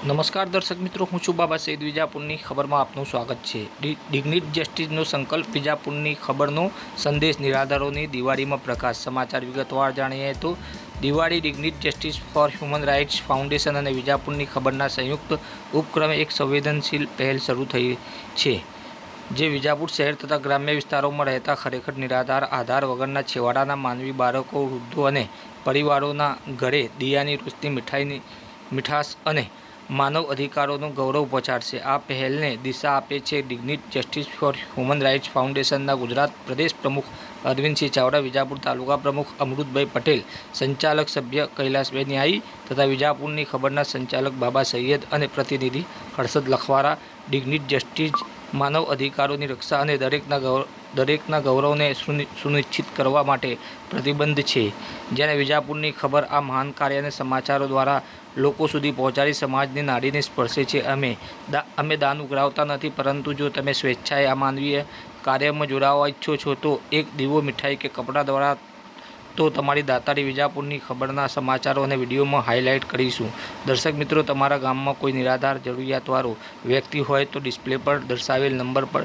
નમસ્કાર દર્શક મિત્રો, હું છું બાબા સૈદ વિજાપુરની ખબરમાં આપનું સ્વાગત છે. ડિગ્નિટ જસ્ટિસનો સંકલ્પ વિજાપુરની ખબરનો સંદેશ નિરાધારોની દિવાળીમાં પ્રકાશ. સમાચાર વિગતવાર જાણીએ તો, Diwali dignity justice for human rights foundation અને વિજાપુરની ખબરના સંયુક્ત ઉપક્રમે એક સંવેદનશીલ પહેલ શરૂ થઈ છે, જે વિજાપુર શહેર તથા ગ્રામ્ય વિસ્તારોમાં રહેતા ખરેખર નિરાધાર, આધાર વગરના છેવાડાના માનવી બાળકો, વૃદ્ધો અને પરિવારોના ઘરે દિયાની રોશની મીઠાઈની મીઠાશ અને માનવ અધિકારોનું ગૌરવ પહોંચાડશે આ પહેલને દિશા આપે છે dignity justice for human rights ફાઉન્ડેશનના ગુજરાત પ્રદેશ પ્રમુખ અરવિંદસિંહ ચાવડા, વિજાપુર તાલુકા પ્રમુખ અમૃતભાઈ પટેલ, સંચાલક સભ્ય કૈલાસભાઈ ન્યાયી તથા વિજાપુરની ખબરના સંચાલક બાબા સૈયદ અને પ્રતિનિધિ હર્ષદ લખવારા. ડિગ્નિટ જસ્ટિસ માનવ અધિકારોની રક્ષા અને દરેકના ગૌરવ દરેકના ગૌરવને સુનિશ્ચિત કરવા માટે પ્રતિબંધ છે. જ્યારે વિજાપુરની ખબર આ મહાન કાર્યને સમાચારો દ્વારા લોકો સુધી પહોંચાડી સમાજની નાડીને સ્પર્શે છે, અમે અમે દાન ઉઘરાવતા નથી, પરંતુ જો તમે સ્વેચ્છાએ આ માનવીય કાર્યમાં જોડાવા ઈચ્છો છો, તો એક દીવો મીઠાઈ કે કપડાં દ્વારા તો તમારી દાતારી વિજાપુરની ખબરના સમાચારો અને વિડીયોમાં હાઇલાઇટ કરીશું. દર્શક મિત્રો, તમારા ગામમાં કોઈ નિરાધાર જરૂરિયાતવાળો વ્યક્તિ હોય તો ડિસ્પ્લે પર દર્શાવેલ નંબર પર